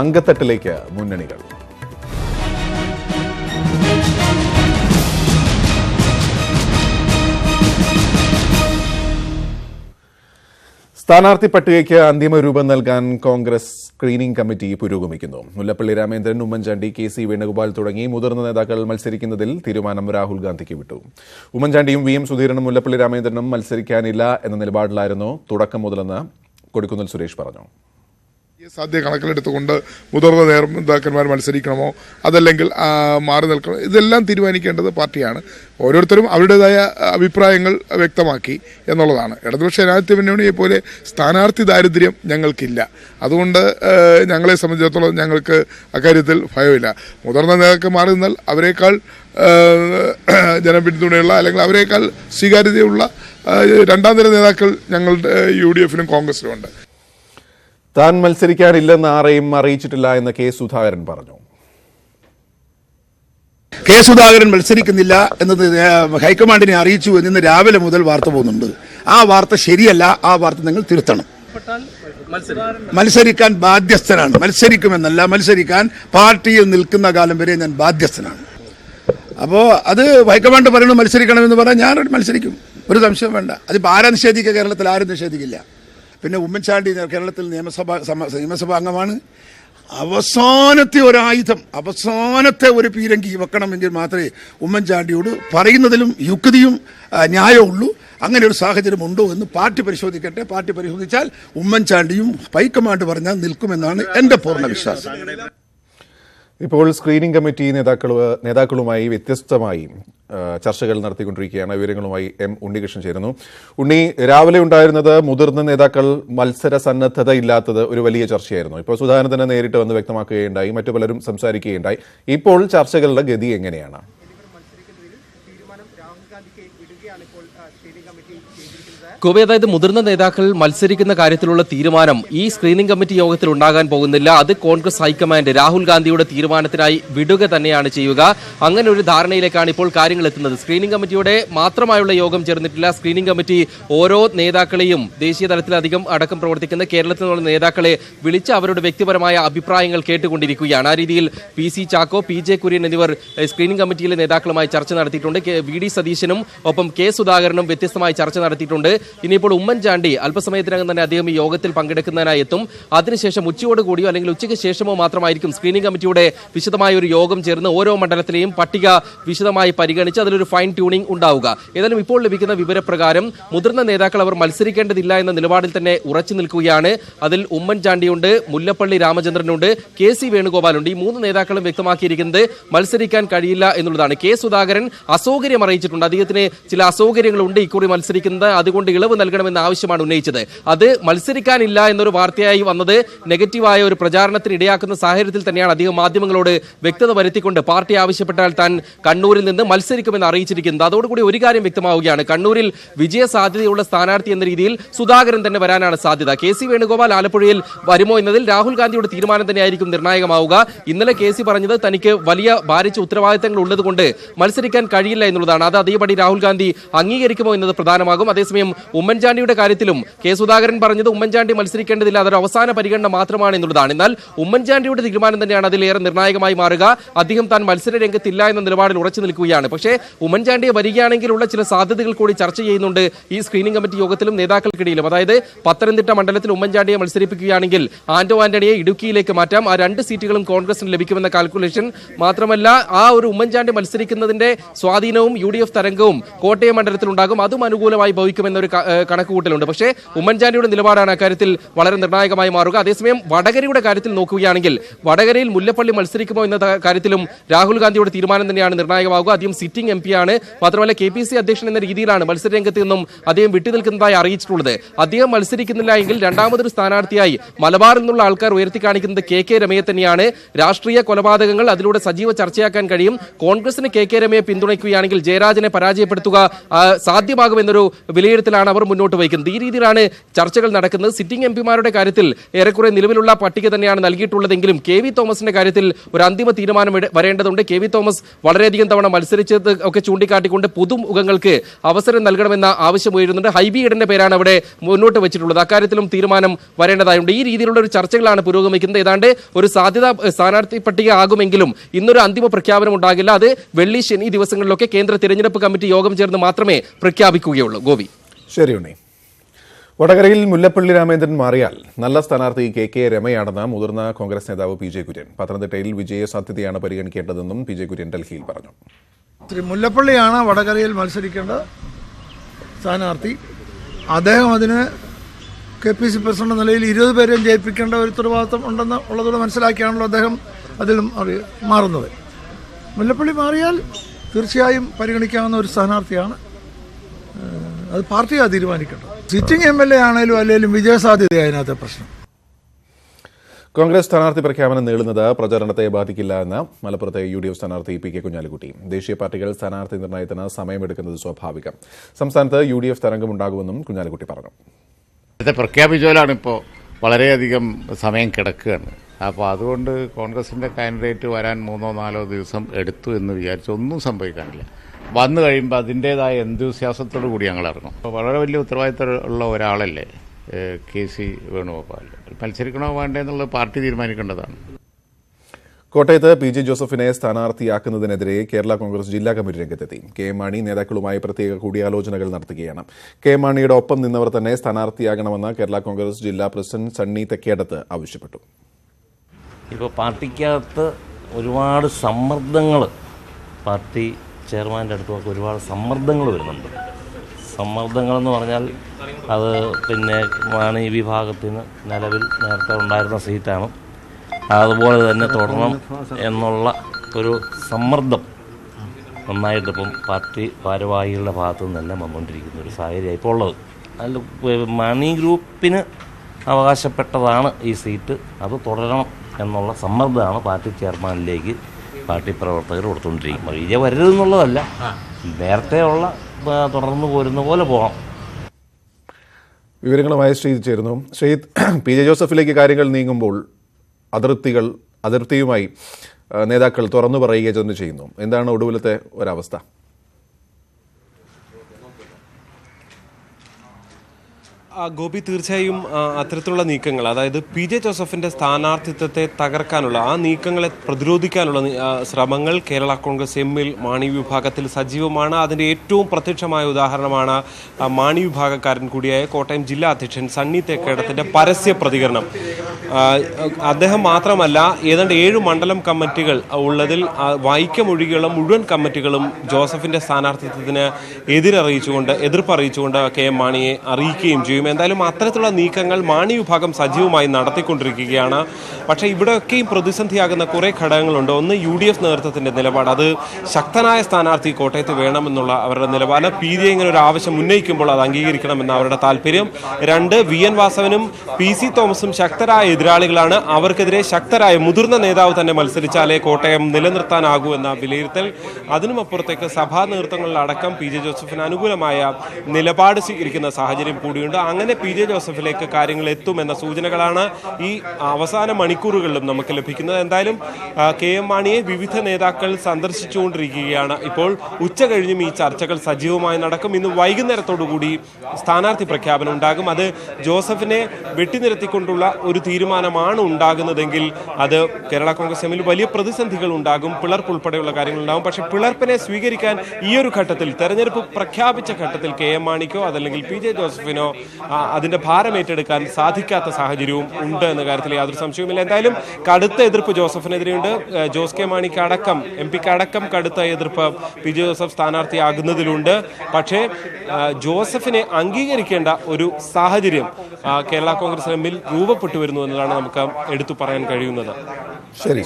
അങ്കത്തട്ടിലേക്ക് മുന്നണികൾ. സ്ഥാനാർത്ഥി പട്ടികയ്ക്ക് അന്തിമ രൂപം നൽകാൻ കോൺഗ്രസ് സ്ക്രീനിംഗ് കമ്മിറ്റി പുരോഗമിക്കുന്നു. മുല്ലപ്പള്ളി രാമേന്ദ്രൻ ഉമ്മൻചാണ്ടി കെ സി വേണുഗോപാൽ തുടങ്ങി മുതിർന്ന നേതാക്കൾ മത്സരിക്കുന്നതിൽ തീരുമാനം രാഹുൽ ഗാന്ധിക്ക് വിട്ടു. ഉമ്മൻചാണ്ടിയും വി എം സുധീരനും മുല്ലപ്പള്ളി രാമേന്ദ്രനും മത്സരിക്കാനില്ല എന്ന നിലപാടിലായിരുന്നു തുടക്കം മുതലെന്ന് കൊടിക്കുന്നിൽ സുരേഷ് പറഞ്ഞു. സാധ്യത കണക്കിലെടുത്തുകൊണ്ട് മുതിർന്ന നേതാക്കന്മാർ മത്സരിക്കണമോ അതല്ലെങ്കിൽ മാറി നിൽക്കണമോ ഇതെല്ലാം തീരുമാനിക്കേണ്ടത് പാർട്ടിയാണ്. ഓരോരുത്തരും അവരുടേതായ അഭിപ്രായങ്ങൾ വ്യക്തമാക്കി എന്നുള്ളതാണ്. ഇടതുപക്ഷ ജനാധിപത്യ മുന്നണിയെ പോലെ സ്ഥാനാർത്ഥി ദാരിദ്ര്യം ഞങ്ങൾക്കില്ല. അതുകൊണ്ട് ഞങ്ങളെ സംബന്ധിച്ചിടത്തോളം ഞങ്ങൾക്ക് അക്കാര്യത്തിൽ ഭയമില്ല. മുതിർന്ന നേതാക്കൾ മാറി നിന്നാൽ അവരെക്കാൾ ജനപിന്തുണയുള്ള അല്ലെങ്കിൽ അവരെക്കാൾ സ്വീകാര്യതയുള്ള രണ്ടാം നിര നേതാക്കൾ ഞങ്ങളുടെ യു ഡി എഫിനും കോൺഗ്രസിനും ഉണ്ട്. താൻ മത്സരിക്കാനില്ലെന്ന് ആരെയും അറിയിച്ചിട്ടില്ല എന്ന് കെ സുധാകരൻ പറഞ്ഞു. കെ സുധാകരൻ മത്സരിക്കുന്നില്ല എന്നത് ഹൈക്കമാൻഡിനെ അറിയിച്ചു എന്ന് രാവിലെ മുതൽ വാർത്ത പോകുന്നുണ്ട്. ആ വാർത്ത ശരിയല്ല ആ വാർത്ത നിങ്ങൾ തിരുത്തണം. മത്സരിക്കാൻ ബാധ്യസ്ഥനാണ്. മത്സരിക്കുമെന്നല്ല മത്സരിക്കാൻ പാർട്ടിയിൽ നിൽക്കുന്ന കാലം വരെ ഞാൻ ബാധ്യസ്ഥനാണ്. അപ്പോൾ അത് ഹൈക്കമാൻഡ് പറയുന്നത് മത്സരിക്കണമെന്ന് പറഞ്ഞാൽ ഞാൻ മത്സരിക്കും. ഒരു സംശയം വേണ്ട. അതിപ്പോൾ ആരാ നിഷേധിക്കുക? കേരളത്തിൽ ആരും നിഷേധിക്കില്ല. പിന്നെ ഉമ്മൻചാണ്ടി കേരളത്തിൽ നിയമസഭ നിയമസഭാ അംഗമാണ്. അവസാനത്തെ ഒരു ആയുധം അവസാനത്തെ ഒരു പീരങ്കി വെക്കണമെങ്കിൽ മാത്രമേ ഉമ്മൻചാണ്ടിയോട് പറയുന്നതിലും യുക്തിയും ന്യായമുള്ളൂ ഉള്ളൂ അങ്ങനെ ഒരു സാഹചര്യം ഉണ്ടോ എന്ന് പാർട്ടി പരിശോധിക്കട്ടെ. പാർട്ടി പരിശോധിച്ചാൽ ഉമ്മൻചാണ്ടിയും ഹൈക്കമാൻഡ് പറഞ്ഞാൽ നിൽക്കുമെന്നാണ് എന്റെ പൂർണ വിശ്വാസം. ഇപ്പോൾ സ്ക്രീനിംഗ് കമ്മിറ്റി നേതാക്കൾ നേതാക്കളുമായി വ്യത്യസ്തമായി ചർച്ചകൾ നടത്തിക്കൊണ്ടിരിക്കുകയാണ്. വിവരങ്ങളുമായി എം ഉണ്ണികൃഷ്ണൻ ചേരുന്നു. ഉണ്ണി രാവിലെ ഉണ്ടായിരുന്നത് മുതിർന്ന നേതാക്കൾ മത്സര സന്നദ്ധത ഇല്ലാത്തത് ഒരു വലിയ ചർച്ചയായിരുന്നു. ഇപ്പോൾ സുധാകരൻ തന്നെ നേരിട്ട് വന്ന് വ്യക്തമാക്കുകയുണ്ടായി മറ്റു പലരും സംസാരിക്കുകയുണ്ടായി. ഇപ്പോൾ ചർച്ചകളുടെ ഗതി എങ്ങനെയാണ്? ഗോപി അതായത് മുതിർന്ന നേതാക്കൾ മത്സരിക്കുന്ന കാര്യത്തിലുള്ള തീരുമാനം ഈ സ്ക്രീനിംഗ് കമ്മിറ്റി യോഗത്തിൽ ഉണ്ടാകാൻ പോകുന്നില്ല. അത് കോൺഗ്രസ് ഹൈക്കമാൻഡ് രാഹുൽ ഗാന്ധിയുടെ തീരുമാനത്തിനായി വിടുക തന്നെയാണ് ചെയ്യുക. അങ്ങനെ ഒരു ധാരണയിലേക്കാണ് ഇപ്പോൾ കാര്യങ്ങൾ എത്തുന്നത്. സ്ക്രീനിംഗ് കമ്മിറ്റിയുടെ മാത്രമായുള്ള യോഗം ചേർന്നിട്ടില്ല. സ്ക്രീനിംഗ് കമ്മിറ്റി ഓരോ നേതാക്കളെയും ദേശീയ തലത്തിലധികം അടക്കം പ്രവർത്തിക്കുന്ന കേരളത്തിൽ നിന്നുള്ള നേതാക്കളെ വിളിച്ച് അവരുടെ വ്യക്തിപരമായ അഭിപ്രായങ്ങൾ കേട്ടുകൊണ്ടിരിക്കുകയാണ്. ആ രീതിയിൽ P C Chacko P J Kurian എന്നിവർ സ്ക്രീനിംഗ് കമ്മിറ്റിയിലെ നേതാക്കളുമായി ചർച്ച നടത്തിയിട്ടുണ്ട്. വി ഡി സതീശനും ഒപ്പം കെ സുധാകരനും വ്യത്യസ്തമായി ചർച്ച നടത്തിയിട്ടുണ്ട്. ഇനിയിപ്പോൾ ഉമ്മൻചാണ്ടി അല്പസമയത്തിനകം തന്നെ അദ്ദേഹം ഈ യോഗത്തിൽ പങ്കെടുക്കുന്നതിനായി എത്തും അതിനുശേഷം ഉച്ചയോട് കൂടിയോ അല്ലെങ്കിൽ ഉച്ചയ്ക്ക് ശേഷമോ മാത്രമായിരിക്കും സ്ക്രീനിംഗ് കമ്മിറ്റിയുടെ വിശദമായ ഒരു യോഗം ചേർന്ന് ഓരോ മണ്ഡലത്തിലെയും പട്ടിക വിശദമായി പരിഗണിച്ച് അതിലൊരു ഫൈൻ ട്യൂണിംഗ് ഉണ്ടാവുക. ഏതായാലും ഇപ്പോൾ ലഭിക്കുന്ന വിവരപ്രകാരം മുതിർന്ന നേതാക്കൾ അവർ മത്സരിക്കേണ്ടതില്ല എന്ന നിലപാടിൽ തന്നെ ഉറച്ചു നിൽക്കുകയാണ്. അതിൽ ഉമ്മൻചാണ്ടിയുണ്ട് മുല്ലപ്പള്ളി രാമചന്ദ്രനുണ്ട് കെ സി വേണുഗോപാലുണ്ട്. ഈ മൂന്ന് നേതാക്കളും വ്യക്തമാക്കിയിരിക്കുന്നത് മത്സരിക്കാൻ കഴിയില്ല എന്നുള്ളതാണ്. കെ സുധാകരൻ അസൗകര്യം അറിയിച്ചിട്ടുണ്ട്. അദ്ദേഹത്തിന് ചില അസൗകര്യങ്ങളുണ്ട് ഇക്കുറി മത്സരിക്കുന്നത്. അതുകൊണ്ട് ഇളവ് നൽകണമെന്ന ആവശ്യമാണ് ഉന്നയിച്ചത്. അത് മത്സരിക്കാനില്ല എന്നൊരു വാർത്തയായി വന്നത് നെഗറ്റീവായ ഒരു പ്രചാരണത്തിന് ഇടയാക്കുന്ന സാഹചര്യത്തിൽ തന്നെയാണ് അദ്ദേഹം മാധ്യമങ്ങളോട് വ്യക്തത വരുത്തിക്കൊണ്ട് പാർട്ടി ആവശ്യപ്പെട്ടാൽ താൻ കണ്ണൂരിൽ നിന്ന് മത്സരിക്കുമെന്ന് അറിയിച്ചിരിക്കുന്നത്. അതോടുകൂടി ഒരു കാര്യം വ്യക്തമാവുകയാണ്. കണ്ണൂരിൽ വിജയ സാധ്യതയുള്ള സ്ഥാനാർത്ഥി എന്ന രീതിയിൽ സുധാകരൻ തന്നെ വരാനാണ് സാധ്യത. കെ സി വേണുഗോപാൽ ആലപ്പുഴയിൽ വരുമോ എന്നതിൽ രാഹുൽ ഗാന്ധിയുടെ തീരുമാനം തന്നെയായിരിക്കും നിർണായകമാവുക. ഇന്നലെ കെ സി പറഞ്ഞത് തനിക്ക് വലിയ ഭാരിച്ച ഉത്തരവാദിത്തങ്ങൾ ഉള്ളതുകൊണ്ട് മത്സരിക്കാൻ കഴിയില്ല എന്നുള്ളതാണ്. അത് അതേപടി രാഹുൽ ഗാന്ധി അംഗീകരിക്കുമോ എന്നത് പ്രധാനമാകും. അതേസമയം ഉമ്മൻചാണ്ടിയുടെ കാര്യത്തിലും കെ സുധാകരൻ പറഞ്ഞത് ഉമ്മൻചാണ്ടി മത്സരിക്കേണ്ടതില്ല അതൊരു അവസാന പരിഗണന മാത്രമാണ് എന്നുള്ളതാണ്. എന്നാൽ ഉമ്മൻചാണ്ടിയുടെ തീരുമാനം തന്നെയാണ് അതിലേറെ നിർണായകമായി മാറുക. അദ്ദേഹം താൻ മത്സര രംഗത്തില്ല എന്ന നിലപാടിൽ ഉറച്ചു നിൽക്കുകയാണ്. പക്ഷേ ഉമ്മൻചാണ്ടിയെ വരികയാണെങ്കിലുള്ള ചില സാധ്യതകൾ കൂടി ചർച്ച ചെയ്യുന്നുണ്ട് ഈ സ്ക്രീനിംഗ് കമ്മിറ്റി യോഗത്തിലും നേതാക്കൾക്കിടയിലും. അതായത് പത്തനംതിട്ട മണ്ഡലത്തിൽ ഉമ്മൻചാണ്ടിയെ മത്സരിപ്പിക്കുകയാണെങ്കിൽ ആന്റോ ആന്റണിയെ ഇടുക്കിയിലേക്ക് മാറ്റാം. ആ രണ്ട് സീറ്റുകളും കോൺഗ്രസിന് ലഭിക്കുമെന്ന കാൽക്കുലേഷൻ മാത്രമല്ല ആ ഒരു ഉമ്മൻചാണ്ടി മത്സരിക്കുന്നതിന്റെ സ്വാധീനവും യു തരംഗവും കോട്ടയം മണ്ഡലത്തിൽ ഉണ്ടാകും അതും അനുകൂലമായി ഭവിക്കുമെന്നൊരു കണക്കുകൂട്ടലുണ്ട്. പക്ഷേ ഉമ്മൻചാണ്ടിയുടെ നിലപാടാണ് അക്കാര്യത്തിൽ വളരെ നിർണായകമായി മാറുക. അതേസമയം വടകരയുടെ കാര്യത്തിൽ നോക്കുകയാണെങ്കിൽ വടകരയിൽ മുല്ലപ്പള്ളി മത്സരിക്കുമോ എന്ന കാര്യത്തിലും രാഹുൽ ഗാന്ധിയുടെ തീരുമാനം തന്നെയാണ് നിർണായകമാകുക അദ്ദേഹം സിറ്റിംഗ് എം ആണ്. മാത്രമല്ല കെ അധ്യക്ഷൻ എന്ന രീതിയിലാണ് മത്സരരംഗത്ത് നിന്നും അദ്ദേഹം വിട്ടുനിൽക്കുന്നതായി അറിയിച്ചിട്ടുള്ളത്. അദ്ദേഹം മത്സരിക്കുന്നില്ല എങ്കിൽ രണ്ടാമതൊരു സ്ഥാനാർത്ഥിയായി മലബാറിൽ നിന്നുള്ള ആൾക്കാർ ഉയർത്തി കാണിക്കുന്നത് കെ കെ രമയെ തന്നെയാണ്. രാഷ്ട്രീയ കൊലപാതകങ്ങൾ അതിലൂടെ സജീവ ചർച്ചയാക്കാൻ കഴിയും. കോൺഗ്രസിന് കെ കെ രമയെ പിന്തുണയ്ക്കുകയാണെങ്കിൽ ജയരാജനെ പരാജയപ്പെടുത്തുക സാധ്യമാകുമെന്നൊരു വിലയിരുത്തലാണ് അവർ മുന്നോട്ട് വയ്ക്കുന്നത്. ഈ രീതിയിലാണ് ചർച്ചകൾ നടക്കുന്നത്. സിറ്റിംഗ് എം പിമാരുടെ കാര്യത്തിൽ ഏറെക്കുറെ നിലവിലുള്ള പട്ടിക തന്നെയാണ് നൽകിയിട്ടുള്ളതെങ്കിലും കെ വി തോമസിന്റെ കാര്യത്തിൽ ഒരു അന്തിമ തീരുമാനം വരേണ്ടതുണ്ട്. കെ വി തോമസ് വളരെയധികം തവണ മത്സരിച്ചത് ഒക്കെ ചൂണ്ടിക്കാട്ടിക്കൊണ്ട് പുതുമുഖങ്ങൾക്ക് അവസരം നൽകണമെന്ന ആവശ്യം ഉയരുന്നുണ്ട്. ഹൈബി ഈഡന്റെ പേരാണ് അവിടെ മുന്നോട്ട് വെച്ചിട്ടുള്ളത്. അക്കാര്യത്തിലും തീരുമാനം വരേണ്ടതായുണ്ട്. ഈ രീതിയിലുള്ള ഒരു ചർച്ചകളാണ് പുരോഗമിക്കുന്നത്. ഏതാണ്ട് ഒരു സാധ്യത സ്ഥാനാർത്ഥി പട്ടിക ആകുമെങ്കിലും ഇന്നൊരു അന്തിമ പ്രഖ്യാപനം ഉണ്ടാകില്ല. അത് വെള്ളി ശനി ദിവസങ്ങളിലൊക്കെ കേന്ദ്ര തിരഞ്ഞെടുപ്പ് കമ്മിറ്റി യോഗം ചേർന്ന് മാത്രമേ പ്രഖ്യാപിക്കുകയുള്ളൂ. ഗോപി. ശരി ഉണ്ണി. വടകരയിൽ മുല്ലപ്പള്ളി രാമേന്ദ്രൻ മാറിയാൽ നല്ല സ്ഥാനാർത്ഥി കെ കെ രമയാണെന്ന് മുതിർന്ന കോൺഗ്രസ് നേതാവ് പി ജെ കുര്യൻ. പത്തനംതിട്ടയിൽ വിജയ സാധ്യതയാണ് പരിഗണിക്കേണ്ടതെന്നും പി ജെ കുര്യൻ ഡൽഹിയിൽ പറഞ്ഞു. ശ്രീ മുല്ലപ്പള്ളിയാണ് വടകരയിൽ മത്സരിക്കേണ്ട സ്ഥാനാർത്ഥി. അദ്ദേഹം അതിന് കെ പി സി പ്രസിഡന്റ് നിലയിൽ ഇരുപത് പേരെയും ജയിപ്പിക്കേണ്ട ഒരു ഉത്തരവാദിത്വം ഉണ്ടെന്ന് ഉള്ളതോടെ മനസ്സിലാക്കിയാണല്ലോ അദ്ദേഹം അതിൽ മാറുന്നത്. മുല്ലപ്പള്ളി മാറിയാൽ തീർച്ചയായും പരിഗണിക്കാവുന്ന ഒരു സ്ഥാനാർത്ഥിയാണ് അത് പാർട്ടിയാ തീരുമാനിക്കണം സിറ്റിംഗ് എം എൽ എ ആണേലും അല്ലെങ്കിലും വിജയസാധ്യത അതിനകത്തെ പ്രശ്നം. കോൺഗ്രസ് സ്ഥാനാർത്ഥി പ്രഖ്യാപനം നീളുന്നത് പ്രചാരണത്തെ ബാധിക്കില്ല എന്ന് മലപ്പുറത്തെ യു ഡി എഫ് സ്ഥാനാർത്ഥി പി കെ കുഞ്ഞാലിക്കുട്ടി. ദേശീയ പാർട്ടികൾ സ്ഥാനാർത്ഥി നിർണയത്തിന് സമയമെടുക്കുന്നത് സ്വാഭാവികം. സംസ്ഥാനത്ത് യു ഡി എഫ് തരംഗമുണ്ടാകുമെന്നും കുഞ്ഞാലിക്കുട്ടി പറഞ്ഞു. നേരത്തെ പ്രഖ്യാപിച്ചോലാണ് ഇപ്പോൾ വളരെയധികം സമയം കിടക്കുകയാണ്. അപ്പോൾ അതുകൊണ്ട് കോൺഗ്രസിന്റെ കാൻഡിഡേറ്റ് വരാൻ മൂന്നോ നാലോ ദിവസം എടുത്തു എന്ന് വിചാരിച്ച് ഒന്നും സംഭവിക്കാനില്ല. വന്നു കഴിയുമ്പോൾ അതിന്റേതായ എന്തുസ്യാസത്തോടു കൂടി ഞങ്ങൾ ഇറങ്ങും അപ്പോൾ വളരെ വലിയ ഉത്തരവാദിത്തമുള്ള ഒരാളല്ലേ കെ സി വേണുഗോപാൽ. മത്സരിക്കണോ വേണ്ടെന്നുള്ളത് പാർട്ടി തീരുമാനിക്കേണ്ടതാണ്. കോട്ടയത്ത് പി ജെ ജോസഫിനെ സ്ഥാനാർത്ഥിയാക്കുന്നതിനെതിരെ കേരള കോൺഗ്രസ് ജില്ലാ കമ്മിറ്റി രംഗത്തെത്തി. കെ എം മാണി നേതാക്കളുമായി പ്രത്യേക കൂടിയാലോചനകൾ നടത്തുകയാണ്. കെ എം മാണിയുടെ ഒപ്പം നിന്നവർ തന്നെ സ്ഥാനാർത്ഥിയാകണമെന്ന് കേരള കോൺഗ്രസ് ജില്ലാ പ്രസിഡന്റ് സണ്ണി തെക്കേടത്ത് ആവശ്യപ്പെട്ടു. ഇപ്പോൾ പാർട്ടിക്കകത്ത് ഒരുപാട് സമ്മർദ്ദങ്ങൾ പാർട്ടി ചെയർമാന്റെ അടുത്തുമൊക്കെ ഒരുപാട് സമ്മർദ്ദങ്ങൾ വരുന്നുണ്ട്. സമ്മർദ്ദങ്ങളെന്ന് പറഞ്ഞാൽ അത് പിന്നെ മാണി വിഭാഗത്തിന് നിലവിൽ നേരത്തെ ഉണ്ടായിരുന്ന സീറ്റാണ്. അതുപോലെ തന്നെ തുടരണം എന്നുള്ള ഒരു സമ്മർദ്ദം നന്നായിട്ടിപ്പം പാർട്ടി ഭാരവാഹികളുടെ ഭാഗത്തു നിന്നെല്ലാം വന്നുകൊണ്ടിരിക്കുന്ന ഒരു സാഹചര്യമാണ് ഇപ്പോൾ ഉള്ളത്. അതിൽ മണി ഗ്രൂപ്പിന് അവകാശപ്പെട്ടതാണ് ഈ സീറ്റ്. അത് തുടരണം എന്നുള്ള സമ്മർദ്ദമാണ് പാർട്ടി ചെയർമാനിലേക്ക് പാർട്ടി പ്രവർത്തകർ കൊടുത്തുകൊണ്ടിരിക്കും വിജയ വരരുതെന്നുള്ളതല്ല. നേരത്തെ ഉള്ള തുടർന്ന് പോരുന്ന പോലെ പോകാം. വിവരങ്ങളുമായി ശ്രീ ചേരുന്നു. ശ്രീ പി ജെ ജോസഫിലേക്ക് കാര്യങ്ങൾ നീങ്ങുമ്പോൾ അതിർത്തികൾ അതിർത്തിയുമായി നേതാക്കൾ തുറന്നു പറയുക ചെന്ന് ചെയ്യുന്നു. എന്താണ് ഒടുവിലത്തെ ഒരവസ്ഥ? ഗോപി തീർച്ചയായും അത്തരത്തിലുള്ള നീക്കങ്ങൾ അതായത് പി ജെ ജോസഫിന്റെ സ്ഥാനാർത്ഥിത്വത്തെ തകർക്കാനുള്ള ആ നീക്കങ്ങളെ പ്രതിരോധിക്കാനുള്ള ശ്രമങ്ങൾ കേരള കോൺഗ്രസ് എമ്മിൽ മാണി വിഭാഗത്തിൽ സജീവമാണ്. അതിന്റെ ഏറ്റവും പ്രത്യക്ഷമായ ഉദാഹരണമാണ് മാണി വിഭാഗക്കാരൻ കൂടിയായ കോട്ടയം ജില്ലാ അധ്യക്ഷൻ സണ്ണി തേക്കേടത്തിന്റെ പരസ്യ പ്രതികരണം. അദ്ദേഹം മാത്രമല്ല ഏതാണ്ട് ഏഴ് മണ്ഡലം കമ്മിറ്റികൾ ഉള്ളതിൽ വൈക്കമൊഴികളും മുഴുവൻ കമ്മിറ്റികളും ജോസഫിന്റെ സ്ഥാനാർത്ഥിത്വത്തിന് എതിരറിയിച്ചുകൊണ്ട് എതിർപ്പ് അറിയിച്ചുകൊണ്ട് കെ എം മാണിയെ അറിയിക്കുകയും ചെയ്യും. എന്തായാലും അത്തരത്തിലുള്ള നീക്കങ്ങൾ മാണി വിഭാഗം സജീവമായി നടത്തിക്കൊണ്ടിരിക്കുകയാണ്. പക്ഷേ ഇവിടെയൊക്കെയും പ്രതിസന്ധിയാകുന്ന കുറേ ഘടകങ്ങളുണ്ട്. ഒന്ന് യു ഡി എഫ് നേതൃത്വത്തിന്റെ നിലപാട്. അത് ശക്തനായ സ്ഥാനാർത്ഥി കോട്ടയത്ത് വേണമെന്നുള്ള അവരുടെ നിലപാട്. പി ജെ ഇങ്ങനെ ഒരു ആവശ്യം ഉന്നയിക്കുമ്പോൾ അത് അംഗീകരിക്കണമെന്ന അവരുടെ താല്പര്യം. രണ്ട് വി എൻ വാസവനും പി സി തോമസും ശക്തരായ എതിരാളികളാണ്. അവർക്കെതിരെ ശക്തരായ മുതിർന്ന നേതാവ് തന്നെ മത്സരിച്ചാലേ കോട്ടയം നിലനിർത്താനാകൂ എന്ന വിലയിരുത്തൽ. അതിനും അപ്പുറത്തേക്ക് സഭാ നേതൃത്വങ്ങളിലടക്കം പി ജെ ജോസഫിന് അനുകൂലമായ നിലപാട് സ്വീകരിക്കുന്ന സാഹചര്യം കൂടിയുണ്ട്. അങ്ങനെ പി ജെ ജോസഫിലേക്ക് കാര്യങ്ങൾ എത്തുമെന്ന സൂചനകളാണ് ഈ അവസാന മണിക്കൂറുകളിലും നമുക്ക് ലഭിക്കുന്നത്. എന്തായാലും കെ എം മാണിയെ വിവിധ നേതാക്കൾ സന്ദർശിച്ചുകൊണ്ടിരിക്കുകയാണ്. ഇപ്പോൾ ഉച്ച കഴിഞ്ഞും ഈ ചർച്ചകൾ സജീവമായി നടക്കും. ഇന്ന് വൈകുന്നേരത്തോടുകൂടി സ്ഥാനാർത്ഥി പ്രഖ്യാപനം ഉണ്ടാകും. അത് ജോസഫിനെ വെട്ടിനിരത്തിക്കൊണ്ടുള്ള ഒരു തീരുമാനമാണ് ഉണ്ടാകുന്നതെങ്കിൽ അത് കേരള കോൺഗ്രസ് എമ്മിൽ വലിയ പ്രതിസന്ധികൾ ഉണ്ടാകും. പിളർപ്പ് ഉൾപ്പെടെയുള്ള കാര്യങ്ങൾ ഉണ്ടാകും പക്ഷേ പിളർപ്പിനെ സ്വീകരിക്കാൻ ഈ ഒരു ഘട്ടത്തിൽ തെരഞ്ഞെടുപ്പ് പ്രഖ്യാപിച്ച ഘട്ടത്തിൽ കെ എം മാണിക്കോ അതല്ലെങ്കിൽ പി ജെ ജോസഫിനോ അതിന്റെ ഭാരം ഏറ്റെടുക്കാൻ സാധിക്കാത്ത സാഹചര്യവും ഉണ്ട് എന്ന കാര്യത്തിൽ യാതൊരു സംശയവുമില്ല. എന്തായാലും കടുത്ത എതിർപ്പ് ജോസഫിനെതിരെയുണ്ട്. ജോസ് കെ മാണിക്ക് അടക്കം എം പിക്ക് അടക്കം കടുത്ത എതിർപ്പ് പി ജെ ജോസഫ് സ്ഥാനാർത്ഥിയാകുന്നതിലുണ്ട്. പക്ഷേ ജോസഫിനെ അംഗീകരിക്കേണ്ട ഒരു സാഹചര്യം കേരള കോൺഗ്രസ് എമ്മിൽ രൂപപ്പെട്ടു വരുന്നു എന്നതാണ് നമുക്ക് എടുത്തു പറയാൻ കഴിയുന്നത്. ശരി.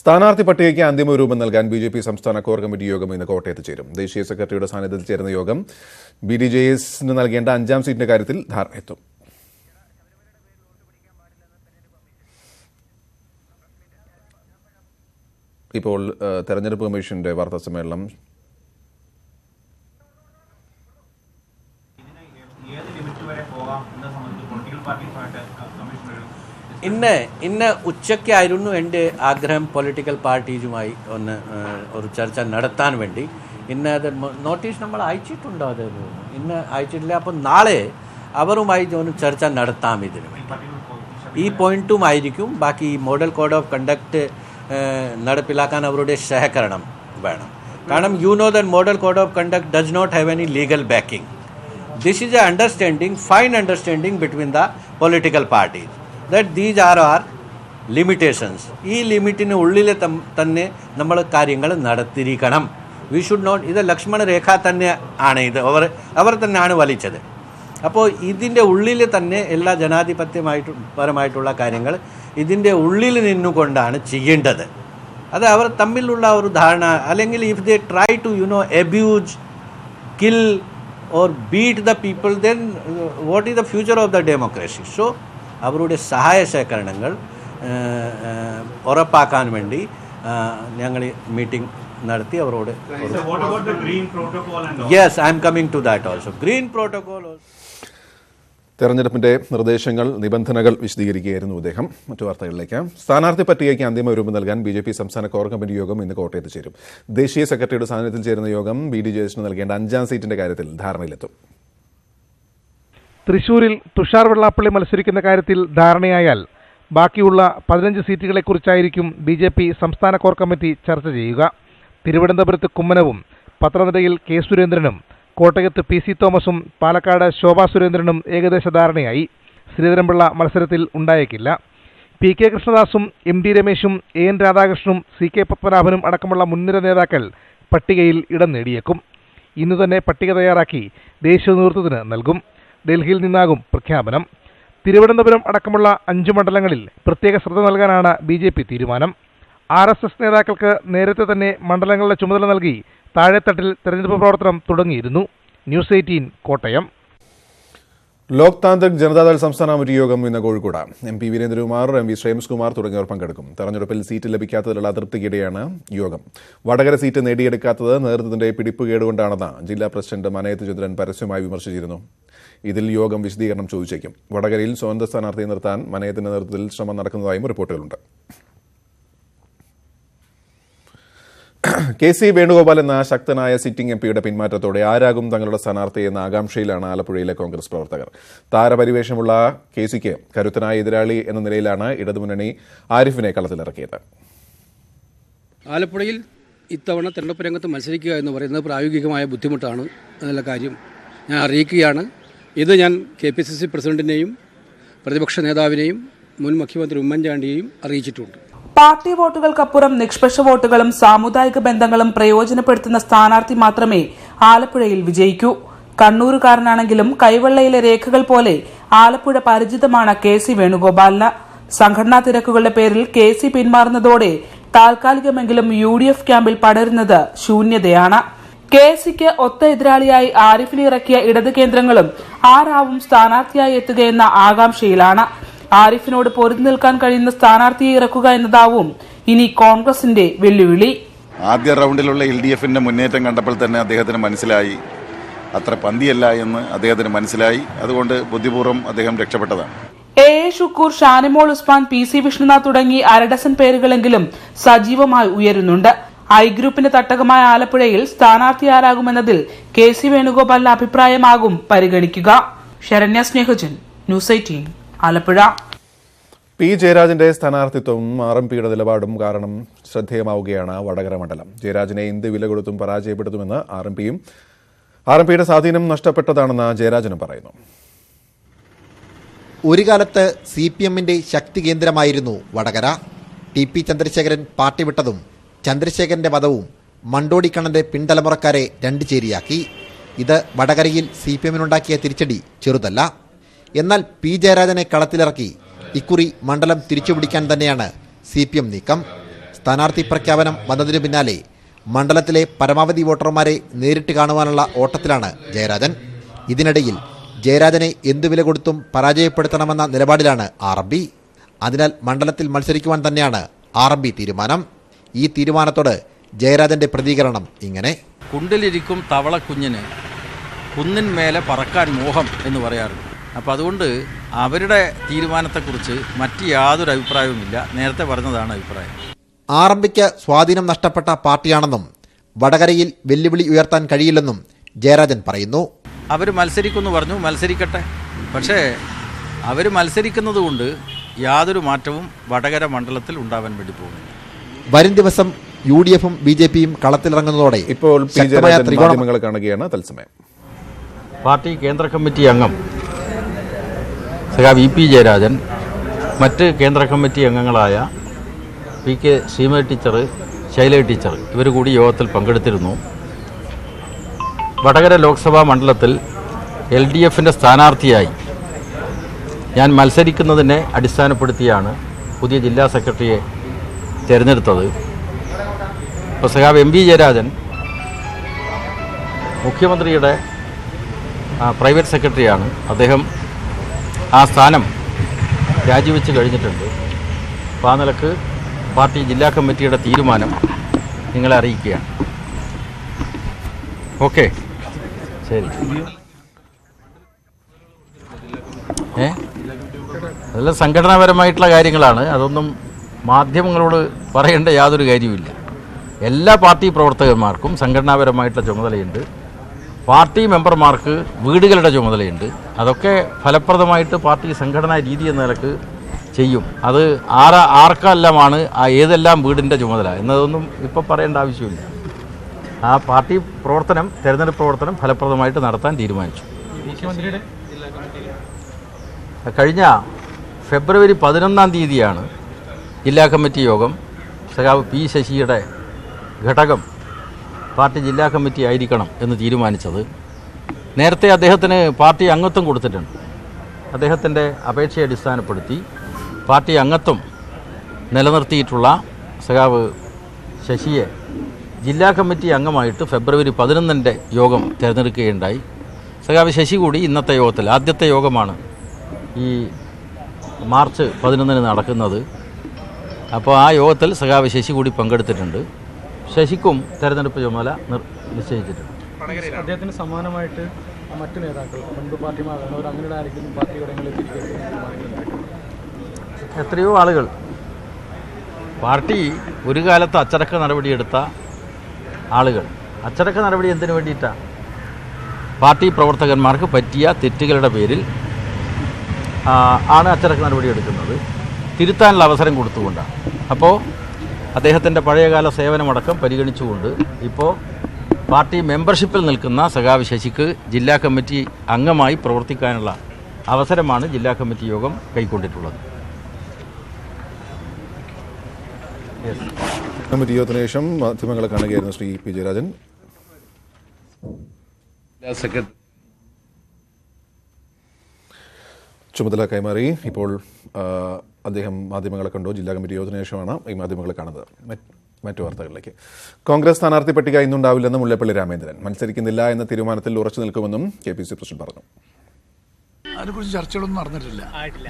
സ്ഥാനാർത്ഥി പട്ടികയ്ക്ക് അന്തിമ രൂപം നൽകാൻ ബി ജെ പി സംസ്ഥാന കോർ കമ്മിറ്റി യോഗം ഇന്ന് കോട്ടയത്ത് ചേരും. ദേശീയ സെക്രട്ടറിയുടെ സാന്നിധ്യത്തിൽ ചേരുന്ന യോഗം ബി ഡി ജെ എസിന് നൽകേണ്ട അഞ്ചാം സീറ്റിന്റെ കാര്യത്തിൽ ധാരണയെത്തും ഇപ്പോൾ തെരഞ്ഞെടുപ്പ് കമ്മീഷന്റെ വാർത്താ സമ്മേളനം ഇന്ന് ഇന്ന് ഉച്ചയ്ക്കായിരുന്നു എന്റെ ആഗ്രഹം പൊളിറ്റിക്കൽ പാർട്ടീസുമായി ഒന്ന് ഒരു ചർച്ച നടത്താൻ വേണ്ടി. ഇന്ന് അത് നോട്ടീസ് നമ്മൾ അയച്ചിട്ടുണ്ടോ അത്? ഇന്ന് അയച്ചിട്ടില്ല. അപ്പം നാളെ അവരുമായി ഒന്ന് ചർച്ച നടത്താം ഇതിന് വേണ്ടി. ഈ പോയിന്റും ആയിരിക്കും. ബാക്കി ഈ മോഡൽ കോഡ് ഓഫ് കണ്ടക്ട് നടപ്പിലാക്കാൻ അവരുടെ സഹകരണം വേണം. കാരണം you know then model code of conduct does not have any legal backing this is a understanding fine understanding between the political parties that these are are limitations ഈ ലിമിറ്റിന് ഉള്ളിൽ തന്നെ നമ്മൾ കാര്യങ്ങൾ നടത്തിയിരിക്കണം. വി ഷുഡ് നോട്ട് ഇത് ലക്ഷ്മണ രേഖ തന്നെ ആണ് ഇത്. അവർ അവർ തന്നെയാണ് വലിച്ചത്. അപ്പോൾ ഇതിന്റെ ഉള്ളിൽ തന്നെ എല്ലാ ജനാധിപത്യമായിട്ട് പരമായിട്ടുള്ള കാര്യങ്ങൾ ഇതിന്റെ ഉള്ളിൽ നിന്നുകൊണ്ടാണ് ചെയ്യേണ്ടത്. അത് അവർ തമ്മിലുള്ള ഒരു ധാരണ അല്ലെങ്കിൽ if they try to you know abuse kill or beat the people then what is the future of the democracy democracy? അവരുടെ സഹായ ശേഖരണങ്ങൾ ഉറപ്പാക്കാൻ വേണ്ടി ഞങ്ങൾ മീറ്റിംഗ് നടത്തി അവരോട് yes I'm coming to that also green protocol തെരഞ്ഞെടുപ്പിന്റെ നിർദ്ദേശങ്ങൾ നിബന്ധനകൾ വിശദീകരിക്കുകയായിരുന്നു അദ്ദേഹം മറ്റു വാർത്തകളിലേക്ക്. സ്ഥാനാർത്ഥി പട്ടികയ്ക്ക് അന്തിമ രൂപം നൽകാൻ ബി ജെ പി സംസ്ഥാന കോർ കമ്മിറ്റി യോഗം ഇന്ന് കോട്ടയത്ത് ചേരും. ദേശീയ സെക്രട്ടറിയുടെ സാന്നിധ്യത്തിൽ ചേരുന്ന യോഗം ബി ഡി ജെ നൽകേണ്ട അഞ്ചാം സീറ്റിന്റെ കാര്യത്തിൽ ധാരണയിലെത്തും. തൃശൂരിൽ തുഷാർ വെള്ളാപ്പള്ളി മത്സരിക്കുന്ന കാര്യത്തിൽ ധാരണയായാൽ ബാക്കിയുള്ള പതിനഞ്ച് സീറ്റുകളെക്കുറിച്ചായിരിക്കും ബി ജെ പി സംസ്ഥാന കോർ കമ്മിറ്റി ചർച്ച ചെയ്യുക. തിരുവനന്തപുരത്ത് കുമ്മനവും പത്തനംതിട്ടയിൽ കെ സുരേന്ദ്രനും കോട്ടയത്ത് പി സി തോമസും പാലക്കാട് ശോഭാ സുരേന്ദ്രനും ഏകദേശ ധാരണയായി. ശ്രീധരൻപിള്ള മത്സരത്തിൽ ഉണ്ടായേക്കില്ല. പി കെ കൃഷ്ണദാസും എം ഡി രമേശും എ എൻ രാധാകൃഷ്ണനും സി കെ പത്മനാഭനും അടക്കമുള്ള മുൻനിര നേതാക്കൾ പട്ടികയിൽ ഇടം നേടിയേക്കും. ഇന്നു തന്നെ പട്ടിക തയ്യാറാക്കി ദേശീയ നേതൃത്വത്തിന് നൽകും. ഡൽഹിയിൽ നിന്നാകും പ്രഖ്യാപനം. തിരുവനന്തപുരം അടക്കമുള്ള അഞ്ച് മണ്ഡലങ്ങളിൽ പ്രത്യേക ശ്രദ്ധ നൽകാനാണ് ബി ജെ പി തീരുമാനം. ആർ എസ് എസ് നേതാക്കൾക്ക് നേരത്തെ തന്നെ മണ്ഡലങ്ങളുടെ ചുമതല നൽകി താഴെത്തട്ടിൽ തെരഞ്ഞെടുപ്പ് പ്രവർത്തനം തുടങ്ങിയിരുന്നു. News eighteen Kottayam. ലോക് താന്ത്രിക് ജനതാദൾ സംസ്ഥാന കമ്മിറ്റി യോഗം ഇന്ന് Kozhikode. M P Veerendrakumar M V Shreyams Kumar തുടങ്ങിയവർ പങ്കെടുക്കും. തെരഞ്ഞെടുപ്പിൽ സീറ്റ് ലഭിക്കാത്തതിലുള്ള അതൃപ്തിക്കിടെയാണ് യോഗം. വടകര സീറ്റ് നേടിയെടുക്കാത്തത് നേതൃത്വത്തിന്റെ പിടിപ്പുകേടുകൊണ്ടാണെന്ന് ജില്ലാ പ്രസിഡന്റ് മനയത്ത് ചന്ദ്രൻ പരസ്യമായി വിമർശിച്ചിരുന്നു. ഇതിൽ യോഗം വിശദീകരണം ചോദിച്ചേക്കും. വടകരയിൽ സ്വതന്ത്ര സ്ഥാനാർത്ഥിയെ നിർത്താൻ മനയത്തിന്റെ നേതൃത്വത്തിൽ ശ്രമം നടക്കുന്നതായും റിപ്പോർട്ടുകളുണ്ട്. കെ സി വേണുഗോപാൽ എന്ന ശക്തനായ സിറ്റിംഗ് എം പിയുടെ പിന്മാറ്റത്തോടെ ആരാകും തങ്ങളുടെ സ്ഥാനാർത്ഥി എന്ന ആകാംക്ഷയിലാണ് ആലപ്പുഴയിലെ കോൺഗ്രസ് പ്രവർത്തകർ. താരപരിവേഷമുള്ള കെ സിക്ക് കരുത്തനായ എതിരാളി എന്ന നിലയിലാണ് ഇടതുമുന്നണി ആരിഫിനെ കളത്തിലിറക്കിയത്. ആലപ്പുഴയിൽ ഇത്തവണ തെരഞ്ഞെടുപ്പ് രംഗത്ത് മത്സരിക്കുക എന്ന് പറയുന്നത് പ്രായോഗികമായ ബുദ്ധിമുട്ടാണ് എന്നുള്ള കാര്യം ഞാൻ അറിയിക്കുകയാണ്. ഇത് ഞാൻ കെ പി സി സി പ്രസിഡന്റിനെയും പ്രതിപക്ഷ നേതാവിനെയും മുൻ മുഖ്യമന്ത്രി ഉമ്മൻചാണ്ടിയെയും അറിയിച്ചിട്ടുണ്ട്. പാർട്ടി വോട്ടുകൾക്കപ്പുറം നിഷ്പക്ഷ വോട്ടുകളും സാമുദായിക ബന്ധങ്ങളും പ്രയോജനപ്പെടുത്തുന്ന സ്ഥാനാർത്ഥി മാത്രമേ ആലപ്പുഴയിൽ വിജയിക്കൂ. കണ്ണൂരുകാരനാണെങ്കിലും കൈവെള്ളയിലെ രേഖകൾ പോലെ ആലപ്പുഴ പരിചിതമാണ് കെ സി വേണുഗോപാലിന്. സംഘടനാ തിരക്കുകളുടെ പേരിൽ കെ സി പിന്മാറുന്നതോടെ താൽക്കാലികമെങ്കിലും യു ഡി എഫ് ക്യാമ്പിൽ പടരുന്നത് ശൂന്യതയാണ്. കെ സിക്ക് ഒത്ത എതിരാളിയായി ആരിഫിനെ ഇറക്കിയ ഇടത് കേന്ദ്രങ്ങളും ആരാവും സ്ഥാനാർത്ഥിയായി എത്തുകയെന്ന ആകാംക്ഷയിലാണ്. ആരിഫിനോട് പൊരുതി നിൽക്കാൻ കഴിയുന്ന സ്ഥാനാർത്ഥിയെ ഇറക്കുക എന്നതാവും ഇനി കോൺഗ്രസിന്റെ വെല്ലുവിളി. ആദ്യ റൗണ്ടിലുള്ള എൽ ഡി എഫിന്റെ മുന്നേറ്റം കണ്ടപ്പോൾ തന്നെ അദ്ദേഹത്തിന് മനസ്സിലായി. അത്ര പന്തിയല്ല എന്ന് അദ്ദേഹത്തിന് മനസ്സിലായി. അതുകൊണ്ട് ബുദ്ധിപൂർവം അദ്ദേഹം രക്ഷപ്പെട്ടതാണ്. A A Shukoor Shanimol Usman P C Vishnunath തുടങ്ങി അരഡസൻ പേരുകളെങ്കിലും സജീവമായി ഉയരുന്നുണ്ട്. ഐ ഗ്രൂപ്പിന്റെ തട്ടകമായ ആലപ്പുഴയിൽ സ്ഥാനാർത്ഥി ആരാകുമെന്നതിൽ കെ സി വേണുഗോപാലിന്റെ അഭിപ്രായമാകും പരിഗണിക്കുക. Saranya Snehajan news eighteen Alappuzha. P ജയരാജന്റെ സ്ഥാനാർത്ഥിത്വവും ആർ എം പിയുടെ നിലപാടും കാരണം ശ്രദ്ധേയമാവുകയാണ് വടകര മണ്ഡലം. ജയരാജനെ എന്ത് വില കൊടുത്തും പരാജയപ്പെടുത്തുമെന്ന് ആർ എം പിയും ആർ എം പിയുടെ സ്വാധീനം നഷ്ടപ്പെട്ടതാണെന്ന് ജയരാജനും പറയുന്നു. ഒരു കാലത്ത് സി പി എമ്മിന്റെ ശക്തി കേന്ദ്രമായിരുന്നു Vadakara. T P Chandrasekharan party വിട്ടതും ചന്ദ്രശേഖരന്റെ വധവും മണ്ടോടിക്കണ്ണന്റെ പിൻതലമുറക്കാരെ രണ്ട് ചേരിയാക്കി. ഇത് വടകരയിൽ സി പി എമ്മിനുണ്ടാക്കിയ തിരിച്ചടി ചെറുതല്ല. എന്നാൽ പി ജയരാജനെ കളത്തിലിറക്കി ഇക്കുറി മണ്ഡലം തിരിച്ചുപിടിക്കാൻ തന്നെയാണ് സി പി എം നീക്കം. സ്ഥാനാർത്ഥി പ്രഖ്യാപനം വന്നതിനു പിന്നാലെ മണ്ഡലത്തിലെ പരമാവധി വോട്ടർമാരെ നേരിട്ട് കാണുവാനുള്ള ഓട്ടത്തിലാണ് ജയരാജൻ. ഇതിനിടയിൽ ജയരാജനെ എന്തു വില കൊടുത്തും പരാജയപ്പെടുത്തണമെന്ന നിലപാടിലാണ് ആർ അതിനാൽ മണ്ഡലത്തിൽ മത്സരിക്കുവാൻ തന്നെയാണ് ആർ തീരുമാനം. ഈ തീരുമാനത്തോട് ജയരാജന്റെ പ്രതികരണം ഇങ്ങനെ. കുണ്ടിലിരിക്കും തവളക്കുഞ്ഞിന് കുന്നിന്മേലെ പറക്കാൻ മോഹം എന്ന് പറയാറുണ്ട്. അപ്പോൾ അതുകൊണ്ട് അവരുടെ തീരുമാനത്തെക്കുറിച്ച് മറ്റ് യാതൊരു അഭിപ്രായവുമില്ല. നേരത്തെ പറഞ്ഞതാണ് അഭിപ്രായം. ആർ എം പിക്ക് സ്വാധീനം നഷ്ടപ്പെട്ട പാർട്ടിയാണെന്നും വടകരയിൽ വെല്ലുവിളി ഉയർത്താൻ കഴിയില്ലെന്നും ജയരാജൻ പറയുന്നു. അവർ മത്സരിക്കുമെന്ന് പറഞ്ഞു മത്സരിക്കട്ടെ. പക്ഷേ അവർ മത്സരിക്കുന്നത് കൊണ്ട് യാതൊരു മാറ്റവും വടകര മണ്ഡലത്തിൽ ഉണ്ടാവാൻ വേണ്ടി പോകുന്നില്ല. വരും ദിവസം യു ഡി എഫും ബി ജെ പിയും കളത്തിലിറങ്ങുന്നതോടെ ഇപ്പോൾ ശക്തമായ ത്രികോണ കാണുകയാണ് തത്സമയം. പാർട്ടി കേന്ദ്ര കമ്മിറ്റി അംഗം സഖാ വി പി ജയരാജൻ മറ്റ് കേന്ദ്ര കമ്മിറ്റി അംഗങ്ങളായ P K Seema teacher Shaila teacher ഇവർ കൂടി യോഗത്തിൽ പങ്കെടുത്തിരുന്നു. വടകര ലോക്സഭാ മണ്ഡലത്തിൽ എൽ ഡി എഫിന്റെ സ്ഥാനാർത്ഥിയായി ഞാൻ മത്സരിക്കുന്നതിനെ അടിസ്ഥാനപ്പെടുത്തിയാണ് പുതിയ ജില്ലാ സെക്രട്ടറിയെ തിരഞ്ഞെടുത്തത്. ഇപ്പോൾ സഖാവ് എം വി ജയരാജൻ മുഖ്യമന്ത്രിയുടെ പ്രൈവറ്റ് സെക്രട്ടറിയാണ്. അദ്ദേഹം ആ സ്ഥാനം രാജിവെച്ച് കഴിഞ്ഞിട്ടുണ്ട്. അപ്പോൾ ആ നിലയ്ക്ക് പാർട്ടി ജില്ലാ കമ്മിറ്റിയുടെ തീരുമാനം നിങ്ങളെ അറിയിക്കുകയാണ്. ഓക്കെ. ശരി. ഏ? അതെല്ലാം സംഘടനാപരമായിട്ടുള്ള കാര്യങ്ങളാണ്. അതൊന്നും മാധ്യമങ്ങളോട് പറയേണ്ട യാതൊരു കാര്യവുമില്ല. എല്ലാ പാർട്ടി പ്രവർത്തകന്മാർക്കും സംഘടനാപരമായിട്ടുള്ള ചുമതലയുണ്ട്. പാർട്ടി മെമ്പർമാർക്ക് വീടുകളുടെ ചുമതലയുണ്ട്. അതൊക്കെ ഫലപ്രദമായിട്ട് പാർട്ടി സംഘടനാ രീതി എന്ന നിലയ്ക്ക് ചെയ്യും. അത് ആര ആർക്കെല്ലാമാണ് ആ ഏതെല്ലാം വീടിന്റെ ചുമതല എന്നതൊന്നും ഇപ്പോൾ പറയേണ്ട ആവശ്യമില്ല. ആ പാർട്ടി പ്രവർത്തനം തെരഞ്ഞെടുപ്പ് പ്രവർത്തനം ഫലപ്രദമായിട്ട് നടത്താൻ തീരുമാനിച്ചു. കഴിഞ്ഞ ഫെബ്രുവരി പതിനൊന്നാം തീയതിയാണ് ജില്ലാ കമ്മിറ്റി യോഗം. സഖാവ് പി ശശിയുടെ ഘടകം പാർട്ടി ജില്ലാ കമ്മിറ്റി ആയിരിക്കണം എന്ന് തീരുമാനിച്ചത്. നേരത്തെ അദ്ദേഹത്തിന് പാർട്ടി അംഗത്വം കൊടുത്തിട്ടുണ്ട്. അദ്ദേഹത്തിന്റെ അപേക്ഷയെ അടിസ്ഥാനപ്പെടുത്തി പാർട്ടി അംഗത്വം നിലനിർത്തിയിട്ടുള്ള സഖാവ് ശശിയെ ജില്ലാ കമ്മിറ്റി അംഗമായിട്ട് ഫെബ്രുവരി പതിനൊന്നിന്റെ യോഗം തിരഞ്ഞെടുക്കുകയുണ്ടായി. സഖാവ് ശശി കൂടി ഇന്നത്തെ യോഗത്തിൽ ആദ്യത്തെ യോഗമാണ് ഈ മാർച്ച് പതിനൊന്നിന് നടക്കുന്നത്. അപ്പോൾ ആ യോഗത്തിൽ സഖാവ് ശശി കൂടി പങ്കെടുത്തിട്ടുണ്ട്. ശശിക്കും തെരഞ്ഞെടുപ്പ് ചുമതല നിർ നിശ്ചയിച്ചിട്ടുണ്ട്. അദ്ദേഹത്തിന് സമാനമായിട്ട് മറ്റു നേതാക്കൾ മുൻപ് പാർട്ടി മാറുന്നവർ ആരെങ്കിലും എത്രയോ ആളുകൾ പാർട്ടി ഒരു കാലത്ത് അച്ചടക്ക നടപടിയെടുത്ത ആളുകൾ. അച്ചടക്ക നടപടി എന്തിനു വേണ്ടിയിട്ടാണ് പാർട്ടി പ്രവർത്തകന്മാർക്ക് പറ്റിയ തെറ്റുകളുടെ പേരിൽ ആണ് അച്ചടക്ക നടപടി എടുക്കുന്നത് തിരുത്താനുള്ള അവസരം കൊടുത്തുകൊണ്ടാണ്. അപ്പോൾ അദ്ദേഹത്തിന്റെ പഴയകാല സേവനമടക്കം പരിഗണിച്ചുകൊണ്ട് ഇപ്പോൾ പാർട്ടി മെമ്പർഷിപ്പിൽ നിൽക്കുന്ന സഖാവ് ശശിക്ക് ജില്ലാ കമ്മിറ്റി അംഗമായി പ്രവർത്തിക്കാനുള്ള അവസരമാണ് ജില്ലാ കമ്മിറ്റി യോഗം കൈക്കൊണ്ടിട്ടുള്ളത്. കമ്മിറ്റി യോഗത്തിന് ശേഷം മാധ്യമങ്ങളെ കാണുകയായിരുന്നു ശ്രീ പി ജയരാജൻ. ചുമതല കൈമാറി ഇപ്പോൾ അദ്ദേഹം മാധ്യമങ്ങളെ കണ്ടു. ജില്ലാ കമ്മിറ്റി യോഗത്തിന് ശേഷമാണ് ഈ മാധ്യമങ്ങളെ കാണുന്നത്. മറ്റ് വാർത്തകളിലേക്ക്. കോൺഗ്രസ് സ്ഥാനാർത്ഥി പട്ടിക ഇന്നുണ്ടാവില്ലെന്ന് മുല്ലപ്പള്ളി രാമേന്ദ്രൻ മത്സരിക്കുന്നില്ല എന്ന തീരുമാനത്തിൽ ഉറച്ചു നിൽക്കുമെന്നും കെ പി സി പ്രസിഡന്റ് പറഞ്ഞു. അതിനെക്കുറിച്ച് ചർച്ചകളൊന്നും നടന്നിട്ടില്ല.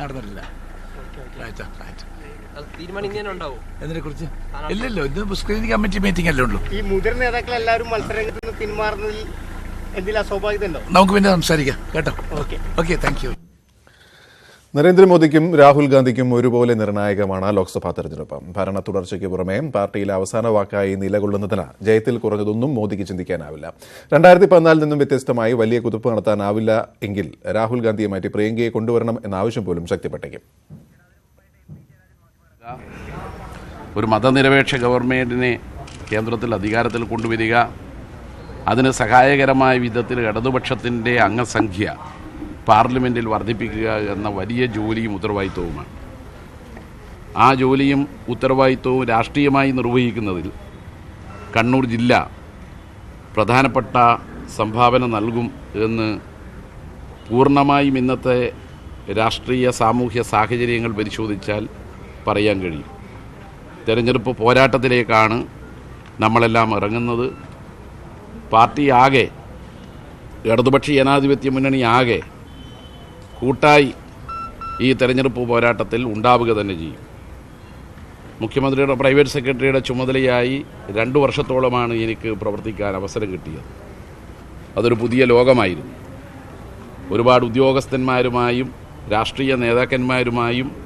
നടന്നിട്ടില്ല. റൈറ്റ് റൈറ്റ് തീരുമാനം ഇങ്ങനെ ഉണ്ടാവും. ഇതിനെ കുറിച്ച് ഇല്ലല്ലോ ഇത് സ്ക്രീനിങ് കമ്മിറ്റി മീറ്റിംഗ് അല്ലേ ഉള്ളൂ. ഈ മുതിർന്ന നേതാക്കൾ എല്ലാവരും മത്സരരംഗത്ത് നിന്ന് പിന്മാറുന്നതിൽ എന്തെങ്കിലും അസ്വാഭാവികത ഉണ്ടോ? നമുക്ക് പിന്നെ സംസാരിക്കാം. കേട്ടോ? ഓക്കെ ഓക്കെ താങ്ക് യു നരേന്ദ്രമോദിക്കും രാഹുൽ ഗാന്ധിക്കും ഒരുപോലെ നിർണായകമാണ് ലോക്സഭാ തെരഞ്ഞെടുപ്പ്. ഭരണ തുടർച്ചയ്ക്ക് പുറമെ പാർട്ടിയിൽ അവസാന വാക്കായി നിലകൊള്ളുന്നതിന് ജയത്തിൽ കുറഞ്ഞതൊന്നും മോദിക്ക് ചിന്തിക്കാനാവില്ല. രണ്ടായിരത്തി പതിനാലിൽ നിന്നും വ്യത്യസ്തമായി വലിയ കുതിപ്പ് നടത്താനാവില്ല എങ്കിൽ രാഹുൽ ഗാന്ധിയെ മാറ്റി പ്രിയങ്കയെ കൊണ്ടുവരണം എന്ന ആവശ്യം പോലും ശക്തിപ്പെട്ടേക്കും. ഒരു മതനിരപേക്ഷ ഗവൺമെന്റിനെ കേന്ദ്രത്തിൽ അധികാരത്തിൽ കൊണ്ടുവരിക അതിന് സഹായകരമായ വിധത്തിൽ ഇടതുപക്ഷത്തിന്റെ അംഗസംഖ്യ പാർലമെന്റിൽ വർദ്ധിപ്പിക്കുക എന്ന വലിയ ജോലിയും ഉത്തരവാദിത്വവുമാണ്. ആ ജോലിയും ഉത്തരവാദിത്വവും രാഷ്ട്രീയമായി നിർവഹിക്കുന്നതിൽ കണ്ണൂർ ജില്ല പ്രധാനപ്പെട്ട സംഭാവന നൽകും എന്ന് പൂർണമായും ഇന്നത്തെ രാഷ്ട്രീയ സാമൂഹ്യ സാഹചര്യങ്ങൾ പരിശോധിച്ചാൽ പറയാൻ കഴിയും. തെരഞ്ഞെടുപ്പ് പോരാട്ടത്തിലേക്കാണ് നമ്മളെല്ലാം ഇറങ്ങുന്നത്. പാർട്ടി ആകെ ഇടതുപക്ഷ ജനാധിപത്യ മുന്നണി ആകെ കൂട്ടായി ഈ തെരഞ്ഞെടുപ്പ് പോരാട്ടത്തിൽ ഉണ്ടാവുക തന്നെ ചെയ്യും. മുഖ്യമന്ത്രിയുടെ പ്രൈവറ്റ് സെക്രട്ടറിയുടെ ചുമതലയായി രണ്ട് വർഷത്തോളമാണ് എനിക്ക് പ്രവർത്തിക്കാൻ അവസരം കിട്ടിയത്. അതൊരു പുതിയ ലോകമായിരുന്നു. ഒരുപാട് ഉദ്യോഗസ്ഥന്മാരുമായും രാഷ്ട്രീയ നേതാക്കന്മാരുമായും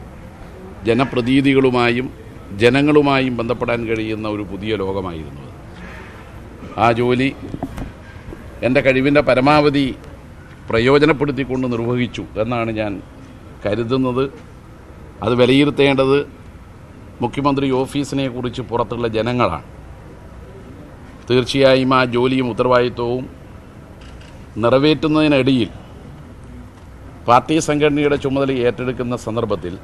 ജനപ്രതിനിധികളുമായും ജനങ്ങളുമായും ബന്ധപ്പെടാൻ കഴിയുന്ന ഒരു പുതിയ ലോകമായിരുന്നു. ആ ജോലി എന്റെ കഴിവിന്റെ പരമാവധി പ്രയോജനപ്പെടുത്തിക്കൊണ്ട് നിർവഹിച്ചു എന്നാണ് ഞാൻ കരുതുന്നത്. അത് വിലയിരുത്തേണ്ടത് മുഖ്യമന്ത്രി ഓഫീസിനെ കുറിച്ച് പുറത്തുള്ള ജനങ്ങളാണ്. തീർച്ചയായും ആ ജോലിയും ഉത്തരവാദിത്വവും നിറവേറ്റുന്നതിനിടയിൽ പാർട്ടി സംഘടനയുടെ ചുമതല ഏറ്റെടുക്കുന്ന സന്ദർഭത്തിൽ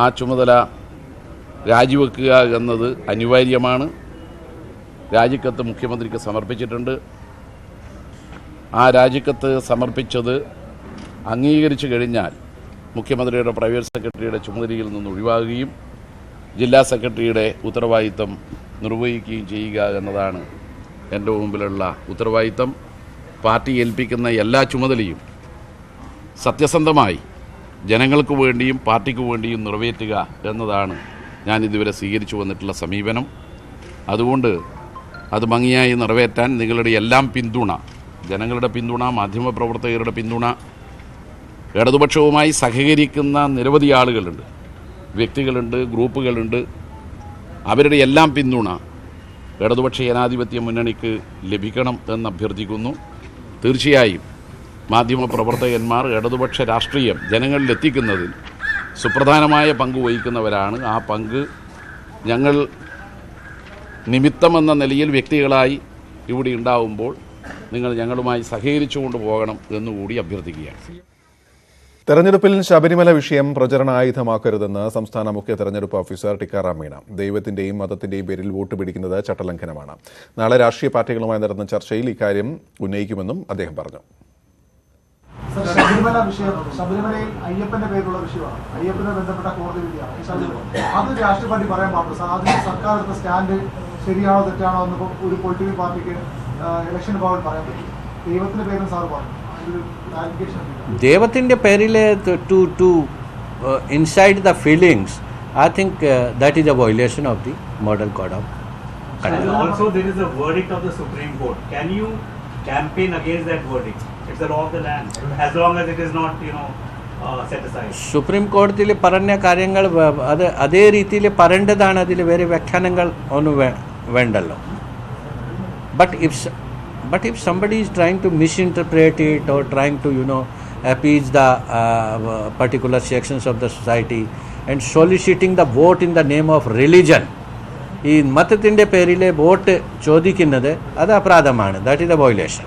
ആ ചുമതല രാജിവെക്കുക എന്നത് അനിവാര്യമാണ്. രാജിക്കത്ത് മുഖ്യമന്ത്രിക്ക് സമർപ്പിച്ചിട്ടുണ്ട്. ആ രാജിക്കത്ത് സമർപ്പിച്ചത് അംഗീകരിച്ചു കഴിഞ്ഞാൽ മുഖ്യമന്ത്രിയുടെ പ്രൈവറ്റ് സെക്രട്ടറിയുടെ ചുമതലയിൽ നിന്ന് ഒഴിവാകുകയും ജില്ലാ സെക്രട്ടറിയുടെ ഉത്തരവാദിത്തം നിർവഹിക്കുകയും ചെയ്യുക എന്നതാണ് എന്റെ മുമ്പിലുള്ള ഉത്തരവാദിത്തം പാർട്ടി ഏൽപ്പിക്കുന്ന എല്ലാ ചുമതലയും സത്യസന്ധമായി ജനങ്ങൾക്ക് വേണ്ടിയും പാർട്ടിക്ക് വേണ്ടിയും നിറവേറ്റുക എന്നതാണ് ഞാൻ ഇതുവരെ സ്വീകരിച്ചു വന്നിട്ടുള്ള സമീപനം. അതുകൊണ്ട് അത് ഭംഗിയായി നിറവേറ്റാൻ നിങ്ങളുടെ എല്ലാം പിന്തുണ ജനങ്ങളുടെ പിന്തുണ മാധ്യമപ്രവർത്തകരുടെ പിന്തുണ ഇടതുപക്ഷവുമായി സഹകരിക്കുന്ന നിരവധി ആളുകളുണ്ട്. വ്യക്തികളുണ്ട് ഗ്രൂപ്പുകളുണ്ട്. അവരുടെ എല്ലാം പിന്തുണ ഇടതുപക്ഷ ജനാധിപത്യ മുന്നണിക്ക് ലഭിക്കണം എന്ന് അഭ്യർത്ഥിക്കുന്നു. തീർച്ചയായും മാധ്യമപ്രവർത്തകന്മാർ ഇടതുപക്ഷ രാഷ്ട്രീയം ജനങ്ങളിലെത്തിക്കുന്നതിൽ സുപ്രധാനമായ പങ്ക് വഹിക്കുന്നവരാണ്. ആ പങ്ക് ഞങ്ങൾ നിമിത്തമെന്ന നിലയിൽ വ്യക്തികളായി ഇവിടെ ഉണ്ടാവുമ്പോൾ നിങ്ങൾ ഞങ്ങളുമായി സഹകരിച്ചുകൊണ്ട് പോകണം എന്നുകൂടി അഭ്യർത്ഥിക്കുകയാണ്. തെരഞ്ഞെടുപ്പിൽ ശബരിമല വിഷയം പ്രചരണായുധമാക്കരുതെന്ന് സംസ്ഥാന മുഖ്യ തെരഞ്ഞെടുപ്പ് ഓഫീസർ ടിക്കാറാം മീണ. ദൈവത്തിന്റെയും മതത്തിന്റെയും പേരിൽ വോട്ട് പിടിക്കുന്നത് ചട്ടലംഘനമാണ്. നാളെ രാഷ്ട്രീയ പാർട്ടികളുമായി നടന്ന ചർച്ചയിൽ ഇക്കാര്യം ഉന്നയിക്കുമെന്നും അദ്ദേഹം പറഞ്ഞു. ശബരിമല വിഷയം ശബരിമലയിൽ അയ്യപ്പന്റെ പേരിലുള്ള വിഷയമാണ്. അയ്യപ്പനെ ബന്ധപ്പെട്ട കോടതി വിധിയാണ്. അത് രാഷ്ട്രീയ പാർട്ടി പറയാൻ പാടില്ല. അതിന് സർക്കാർ എടുത്ത സ്റ്റാൻഡ് ശരിയാണോ തെറ്റാണോ എന്ന് ഒരു പൊളിറ്റിക്കൽ പാർട്ടിക്ക് ഇലക്ഷൻ പവർ പറയാൻ പറ്റും ദൈവത്തിന്റെ പേരും സാർ പറഞ്ഞു ദൈവത്തിന്റെ പേരിൽ to to inside the feelings I think that is a violation of the model code of And also there is a verdict of the Supreme Court. Can you campaign against that verdict? It's the law of the land. As long as it is not, you know, uh. Supreme കോടതിയിൽ പറഞ്ഞ കാര്യങ്ങൾ അത് അതേ രീതിയിൽ പറയേണ്ടതാണ് അതിൽ വേറെ വ്യാഖ്യാനങ്ങൾ ഒന്നും വേണ്ടല്ലോ but if but if somebody is trying to misinterpret it or trying to you know appease the uh, particular sections of the society and soliciting the vote in the name of religion ഈ മതത്തിന്റെ പേരിലെ vote ചോദിക്കുന്നത് അത് അപരാധമാണ് that is a violation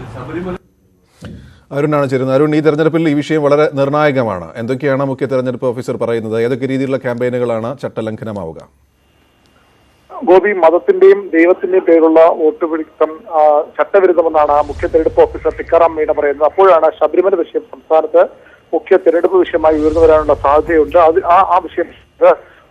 അരുണാണ് ചേരുന്നത് അരുൺ ഈ തെരഞ്ഞെടുപ്പിൽ ഈ വിഷയം വളരെ നിർണായകമാണ് എന്തൊക്കെയാണ് മുഖ്യ തെരഞ്ഞെടുപ്പ് ഓഫീസർ പറയുന്നത് ഏതൊക്കെ രീതിയിലുള്ള ക്യാമ്പയിനുകളാണ് ചട്ടലംഘനമാവുക ഗോപി മതത്തിന്റെയും ദൈവത്തിന്റെയും പേരുള്ള വോട്ട് പിടുത്തം ചട്ടവിരുദ്ധമെന്നാണ് മുഖ്യ തെരഞ്ഞെടുപ്പ് ഓഫീസർ ടിക്കാറാം മീണ പറയുന്നത്. അപ്പോഴാണ് ശബരിമല വിഷയം സംസ്ഥാനത്ത് മുഖ്യ തെരഞ്ഞെടുപ്പ് വിഷയമായി ഉയർന്നു വരാനുള്ള സാധ്യതയുണ്ട്. അത് ആ ആ വിഷയം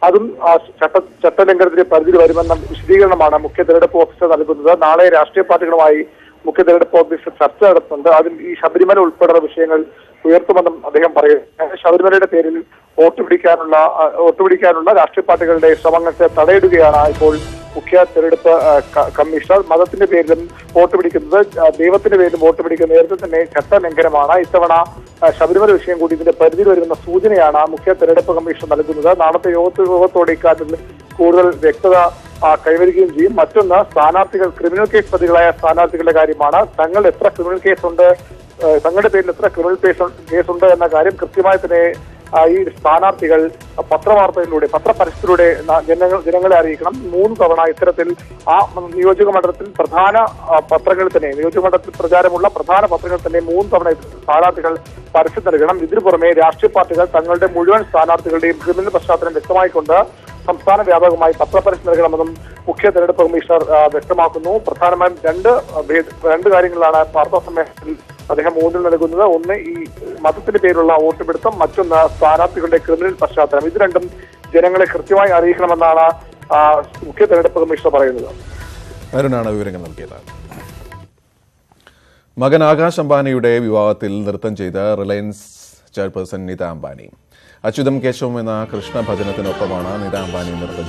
അതും ആ ചട്ട ചട്ടലംഘനത്തിന്റെ പരിധിയിൽ വരുമെന്ന വിശദീകരണമാണ് മുഖ്യ തെരഞ്ഞെടുപ്പ് ഓഫീസർ നൽകുന്നത്. നാളെ രാഷ്ട്രീയ പാർട്ടികളുമായി മുഖ്യ തെരഞ്ഞെടുപ്പ് ഓഫീസർ ചർച്ച നടത്തുന്നുണ്ട്. അതിൽ ഈ ശബരിമല ഉൾപ്പെടെയുള്ള വിഷയങ്ങൾ ഉയർത്തുമെന്നും അദ്ദേഹം പറയുന്നു. ശബരിമലയുടെ പേരിൽ വോട്ട് പിടിക്കാനുള്ള വോട്ട് പിടിക്കാനുള്ള രാഷ്ട്രീയ പാർട്ടികളുടെ ശ്രമങ്ങൾക്ക് തടയിടുകയാണ് ഇപ്പോൾ മുഖ്യ തെരഞ്ഞെടുപ്പ് കമ്മീഷണർ. മതത്തിന്റെ പേരിലും വോട്ട് പിടിക്കുന്നത് ദൈവത്തിന്റെ പേരിലും വോട്ട് പിടിക്കുന്നത് നേരത്തെ തന്നെ ചട്ടലംഘനമാണ്. ഇത്തവണ ശബരിമല വിഷയം കൂടി ഇതിന്റെ പരിധിയിൽ വരുന്ന സൂചനയാണ് മുഖ്യ തെരഞ്ഞെടുപ്പ് കമ്മീഷൻ നൽകുന്നത്. നാളത്തെ യോഗത്തിൽ യോഗത്തോടെ ഇക്കാര്യത്തിൽ കൂടുതൽ വ്യക്തത കൈവരിക്കുകയും ചെയ്യും. മറ്റൊന്ന് സ്ഥാനാർത്ഥികൾ ക്രിമിനൽ കേസ് പ്രതികളായ സ്ഥാനാർത്ഥികളുടെ കാര്യമാണ്. തങ്ങൾ എത്ര ക്രിമിനൽ കേസുണ്ട് തങ്ങളുടെ പേരിൽ എത്ര ക്രിമിനൽ കേസ് കേസുണ്ട് എന്ന കാര്യം കൃത്യമായി തന്നെ ഈ സ്ഥാനാർത്ഥികൾ പത്രവാർത്തയിലൂടെ പത്രപരസ്യത്തിലൂടെ ജനങ്ങൾ ജനങ്ങളെ അറിയിക്കണം. മൂന്ന് തവണ ഇത്തരത്തിൽ ആ നിയോജക മണ്ഡലത്തിൽ പ്രധാന പത്രങ്ങളിൽ തന്നെ നിയോജക മണ്ഡലത്തിൽ പ്രചാരമുള്ള പ്രധാന പത്രങ്ങളിൽ തന്നെ മൂന്ന് തവണ സ്ഥാനാർത്ഥികൾ പരസ്യം നൽകണം. ഇതിനു പുറമെ രാഷ്ട്രീയ പാർട്ടികൾ തങ്ങളുടെ മുഴുവൻ സ്ഥാനാർത്ഥികളുടെയും ക്രിമിനൽ പശ്ചാത്തലം വ്യക്തമായിക്കൊണ്ട് സംസ്ഥാന വ്യാപകമായി പത്രപരസ്യം നൽകണമെന്നും മുഖ്യ തെരഞ്ഞെടുപ്പ് കമ്മീഷണർ വ്യക്തമാക്കുന്നു. പ്രധാനമായും രണ്ട് രണ്ട് കാര്യങ്ങളാണ് വാർത്താ സമ്മേളനത്തിൽ അദ്ദേഹം ഊന്നൽ നൽകുന്നത്. ഒന്ന് ഈ മതത്തിന്റെ പേരിലുള്ള വോട്ടുപിടുത്തം മറ്റൊന്ന് സ്ഥാനാർത്ഥികളുടെ ക്രിമിനൽ പശ്ചാത്തലം. ഇത് രണ്ടും ജനങ്ങളെ കൃത്യമായി അറിയിക്കണമെന്നാണ് മുഖ്യ തെരഞ്ഞെടുപ്പ് കമ്മീഷണർ പറയുന്നത്. അരുണാണ് വിവരങ്ങൾ നൽകിയത്. മകൻ ആകാശ് അംബാനിയുടെ വിവാഹത്തിൽ നൃത്തം ചെയ്ത റിലയൻസ് ചെയർപേഴ്സൺ നിത അംബാനി. അച്യുതം കേശവം എന്ന കൃഷ്ണ ഭജനത്തിനൊപ്പമാണ് നിത അംബാനി നൃത്തം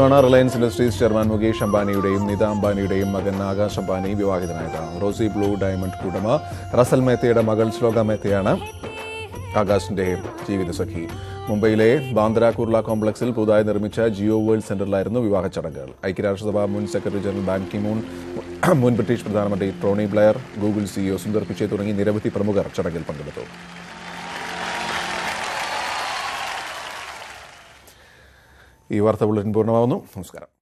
ദിവസമാണ് റിലയൻസ് ഇൻഡസ്ട്രീസ് ചെയർമാൻ മുകേഷ് അംബാനിയുടെയും നിത അംബാനിയുടെയും മകൻ ആകാശ് അംബാനി വിവാഹിതനായത് റോസി ബ്ലൂ ഡയമണ്ട് ഉടമ റസൽ മേത്തയുടെ മകൾ ശ്ലോക മേത്തയാണ് ആകാശിന്റെ ജീവിതസഖി മുംബൈയിലെ ബാന്ദ്ര കുർള കോംപ്ലക്സിൽ പുതുതായി നിർമ്മിച്ച ജിയോ വേൾഡ് സെന്ററിലായിരുന്നു വിവാഹ ചടങ്ങുകൾ. ഐക്യരാഷ്ട്രസഭ മുൻ secretary general Ban Ki Moon മുൻ ബ്രിട്ടീഷ് പ്രധാനമന്ത്രി Tony Blair Google CEO Sundar Pichai തുടങ്ങി നിരവധി പ്രമുഖർ ചടങ്ങിൽ പങ്കെടുത്തു. ഈ വാർത്ത ബുള്ളറ്റിൻ പൂർണമാവുന്നു. നമസ്കാരം.